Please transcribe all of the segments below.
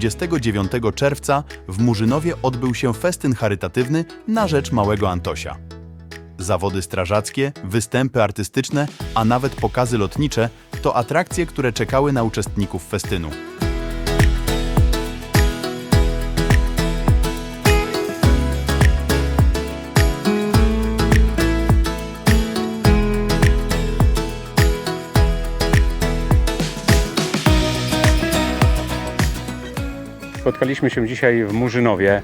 29 czerwca w Murzynowie odbył się festyn charytatywny na rzecz małego Antosia. Zawody strażackie, występy artystyczne, a nawet pokazy lotnicze to atrakcje, które czekały na uczestników festynu. Spotkaliśmy się dzisiaj w Murzynowie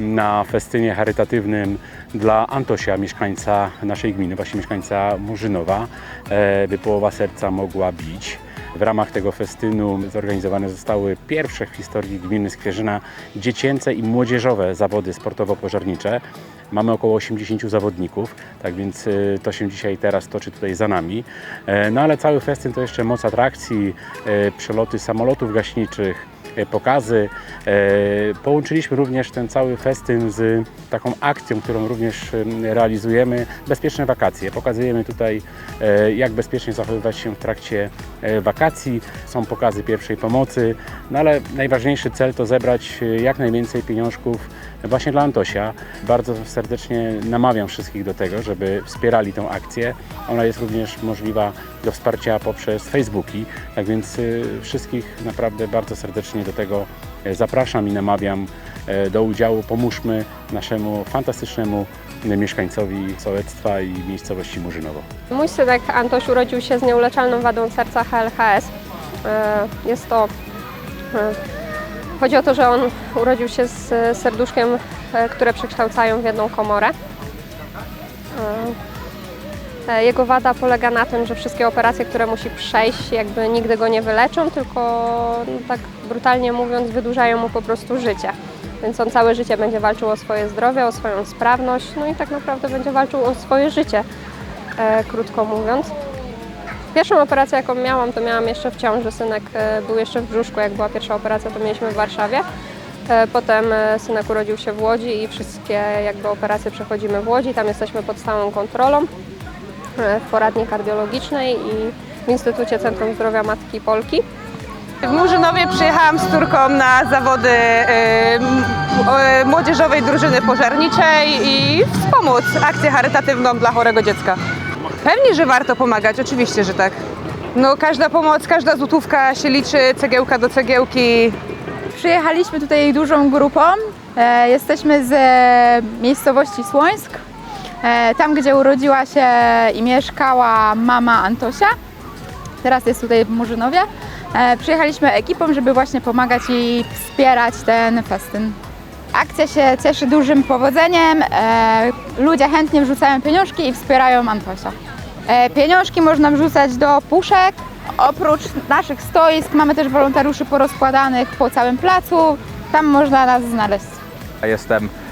na festynie charytatywnym dla Antosia, mieszkańca naszej gminy, właśnie mieszkańca Murzynowa, e, by połowa serca mogła bić. W ramach tego festynu zorganizowane zostały pierwsze w historii gminy Skwierzyna dziecięce i młodzieżowe zawody sportowo-pożarnicze. Mamy około 80 zawodników, tak więc y, to się dzisiaj teraz toczy tutaj za nami. E, No ale cały festyn to jeszcze moc atrakcji, e, przeloty samolotów gaśniczych, e, pokazy. E, Połączyliśmy również ten cały festyn z taką akcją, którą również em, realizujemy, bezpieczne wakacje. Pokazujemy tutaj, e, jak bezpiecznie zachowywać się w trakcie e, wakacji. Są pokazy pierwszej pomocy, no ale najważniejszy cel to zebrać e, jak najwięcej pieniążków właśnie dla Antosia. Bardzo serdecznie namawiam wszystkich do tego, żeby wspierali tę akcję. Ona jest również możliwa do wsparcia poprzez Facebooki, tak więc wszystkich naprawdę bardzo serdecznie do tego e, zapraszam i namawiam e, do udziału. Pomóżmy naszemu fantastycznemu mieszkańcowi sołectwa i miejscowości Murzynowo. Mój synek Antoś urodził się z nieuleczalną wadą serca HLHS. E, Jest to. Chodzi o to, że on urodził się z serduszkiem, które przekształcają w jedną komorę. E, Jego wada polega na tym, że wszystkie operacje, które musi przejść, jakby nigdy go nie wyleczą, tylko no, tak brutalnie mówiąc, wydłużają mu po prostu życie. Więc on całe życie będzie walczył o swoje zdrowie, o swoją sprawność, no i tak naprawdę będzie walczył o swoje życie e, krótko mówiąc. Pierwszą operację, jaką miałam, to miałam jeszcze w ciąży. Synek e, był jeszcze w brzuszku, jak była pierwsza operacja, to mieliśmy w Warszawie. E, Potem synek urodził się w Łodzi i wszystkie jakby operacje przechodzimy w Łodzi. Tam jesteśmy pod stałą kontrolą w poradni kardiologicznej i w Instytucie Centrum Zdrowia Matki Polki. W Murzynowie przyjechałam z córką na zawody y, o- młodzieżowej drużyny pożarniczej i wspomóc akcję charytatywną dla chorego dziecka. Pewnie, że warto pomagać, oczywiście, że tak. No, każda pomoc, każda złotówka się liczy, cegiełka do cegiełki. Przyjechaliśmy tutaj dużą grupą. E, jesteśmy z e, miejscowości Słońsk, tam gdzie urodziła się i mieszkała mama Antosia. Teraz jest tutaj w Murzynowie. E, przyjechaliśmy ekipą, żeby właśnie pomagać i wspierać ten festyn. Akcja się cieszy dużym powodzeniem. E, ludzie chętnie wrzucają pieniążki i wspierają Antosia. E, pieniążki można wrzucać do puszek. Oprócz naszych stoisk mamy też wolontariuszy porozkładanych po całym placu. Tam można nas znaleźć. Jestem e,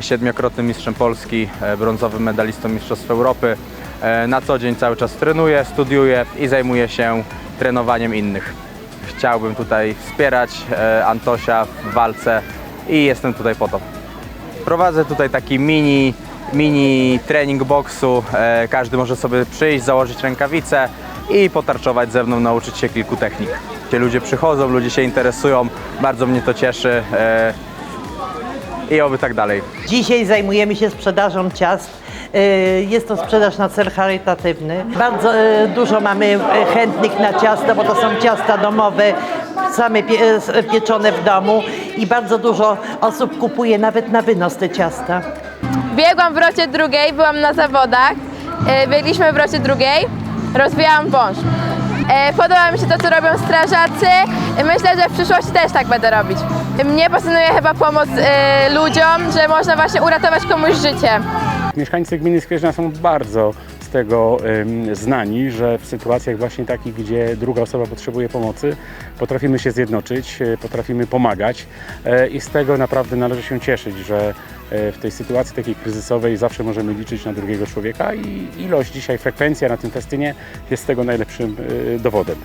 siedmiokrotnym mistrzem Polski, e, brązowym medalistą Mistrzostw Europy. E, Na co dzień cały czas trenuję, studiuję i zajmuję się trenowaniem innych. Chciałbym tutaj wspierać e, Antosia w walce i jestem tutaj po to. Prowadzę tutaj taki mini, mini trening boksu. E, Każdy może sobie przyjść, założyć rękawice i potarczować ze mną, nauczyć się kilku technik. Ludzie przychodzą, ludzie się interesują, bardzo mnie to cieszy. E, i oby tak dalej. Dzisiaj zajmujemy się sprzedażą ciast. Y, Jest to sprzedaż na cel charytatywny. Bardzo y, dużo mamy y, chętnych na ciasta, bo to są ciasta domowe, same pieczone w domu i bardzo dużo osób kupuje nawet na wynos te ciasta. Biegłam w rocie drugiej, byłam na zawodach. E, Biegliśmy w rocie drugiej, rozwijałam wąż. E, Podoba mi się to, co robią strażacy. E, Myślę, że w przyszłości też tak będę robić. Mnie pasjonuje chyba pomoc e, ludziom, że można właśnie uratować komuś życie. Mieszkańcy gminy Skwierzyna są bardzo z tego znani, że w sytuacjach właśnie takich, gdzie druga osoba potrzebuje pomocy, potrafimy się zjednoczyć, e, potrafimy pomagać e, i z tego naprawdę należy się cieszyć, że w tej sytuacji takiej kryzysowej zawsze możemy liczyć na drugiego człowieka i ilość dzisiaj, frekwencja na tym festynie jest tego najlepszym dowodem.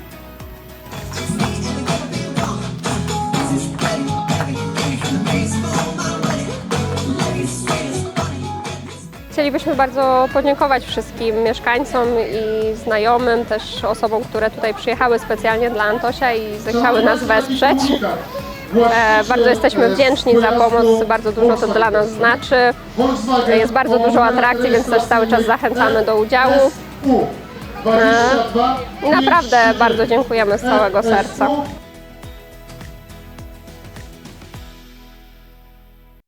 Chcielibyśmy bardzo podziękować wszystkim mieszkańcom i znajomym, też osobom, które tutaj przyjechały specjalnie dla Antosia i zechciały nas wesprzeć. E, Bardzo jesteśmy wdzięczni za pomoc, bardzo dużo to dla nas znaczy. Jest bardzo dużo atrakcji, więc też cały czas zachęcamy do udziału. E, I naprawdę bardzo dziękujemy z całego serca.